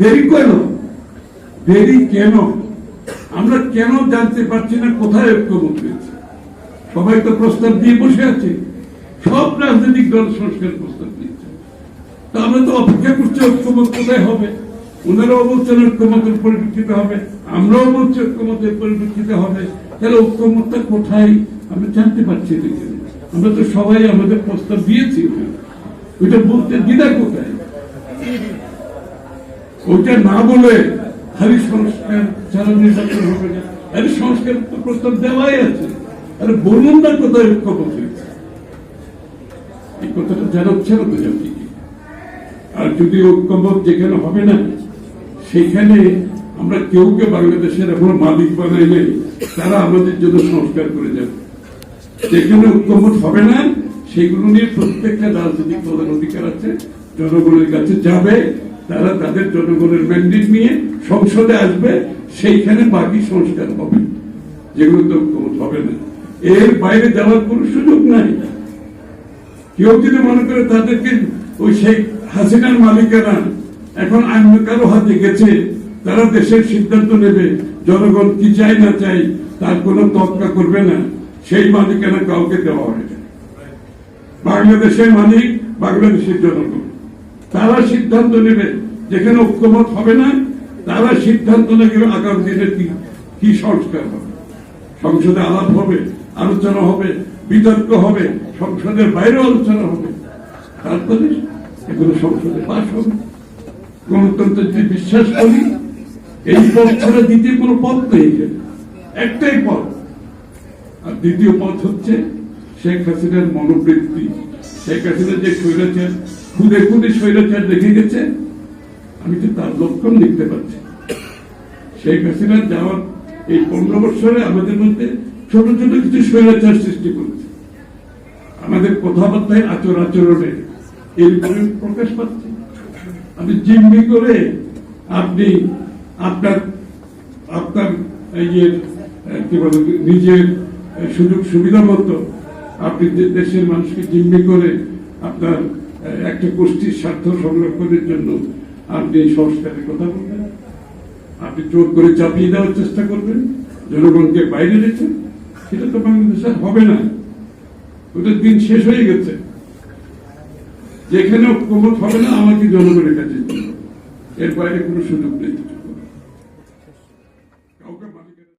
দেরি কেন? দেরি কেন? আমরা কেন জানতে পারছি না কোথায় ঐক্যমত হয়েছে? সবাই তো প্রস্তাব দিয়ে বসে আছে। সব রাজনৈতিক দল সংস্কার প্রস্তাব দিয়েছে। তা আমরা তো অপেক্ষা করছি ঐক্যমত কোথায় হবে? ওনারাও বলছেন ঐক্যমতের পরিপ্রেক্ষিতে হবে। আমরাও বলছি ঐক্যমতের পরিপ্রেক্ষিতে হবে। তাহলে ঐক্যমতটা কোথায়? আমরা জানতে পারছি না আমরা তো সবাই আমাদের প্রস্তাব দিয়েছি। ওইটা বলতে দ্বিধা কোথায়? ওইটা না বলে খালি সংস্কার ছাড়া নির্বাচন হবে না আরে সংস্কার প্রস্তাব দেওয়াই আছে। আরে বলুন না কোথায় হয়েছে এই কথাটা জানাচ্ছে না তো আর যদি ঐক্যমত যেখানে হবে না, সেখানে আমরা কেউ কে বাংলাদেশের এমন মালিক বানাইলে তারা আমাদের জন্য সংস্কার করে যাবে। যেখানে ঐক্যমত হবে না, সেগুলো নিয়ে প্রত্যেকটা রাজনৈতিক দলের অধিকার আছে, জনগণের কাছে যাবে তারা তাদের জনগণের ম্যান্ডেট নিয়ে সংসদে আসবে, সেইখানে বাকি সংস্কার হবে। যেগুলো তো হবে না। এর বাইরে যাওয়ার কোনো সুযোগ নাই। কেউ যদি মনে করে তাদেরকে ওই শেখ হাসিনার মালিকানা এখন অন্য কারও হাতে গেছে, তারা দেশের সিদ্ধান্ত নেবে, জনগণ কি চাই না চাই তার কোনো তৎকা করবে না। সেই মালিকানা কাউকে দেওয়া হয় না বাংলাদেশের মালিক বাংলাদেশের জনগণ। তারা সিদ্ধান্ত নেবে যেখানে ঐক্যমত হবে না, তারা সিদ্ধান্ত নেবে আগামী দিনে কি সংস্কার হবে। সংসদে আলাপ হবে, আলোচনা হবে, বিতর্ক হবে, সংসদের বাইরে আলোচনা হবে। তারপরে এগুলো সংসদে পাশ হবে। গণতন্ত্রে যদি বিশ্বাস করি, এই পথ ছাড়া দ্বিতীয় কোনো পথ নেই। একটাই পথ। আর দ্বিতীয় পথ হচ্ছে শেখ হাসিনার মনোবৃত্তি। শেখ হাসিনা যে খুদে খুদে দেখে গেছে, আমি তো তার লক্ষণ দেখতে পাচ্ছি। শেখ হাসিনার যাওয়ার এই পনেরো বছরে আমাদের মধ্যে ছোট ছোট কিছু সৃষ্টি করেছে। আমাদের কথাবার্তায় আচর আচরণে এরকম প্রকাশ পাচ্ছে। আপনি জিম্মি করে আপনি আপনার আপনার এই যে কি বলে, নিজের সুযোগ সুবিধা মতো আপনি যে- দেশের মানুষকে জিম্মি করে আপনার একটা গোষ্ঠীর স্বার্থ সংরক্ষণের জন্য আপনি এই সংস্কারের কথা বলবেন আপনি জোর করে চাপিয়ে দেওয়ার চেষ্টা করবেন, জনগণকে বাইরে রেখে। সেটা তো বাংলাদেশে হবে না। ওটার দিন শেষ হয়ে গেছে। যেখানে ঐক্যমত হবে না, আমাকে জনগণের কাছে এর বাইরে কোনো সুযোগ নেই।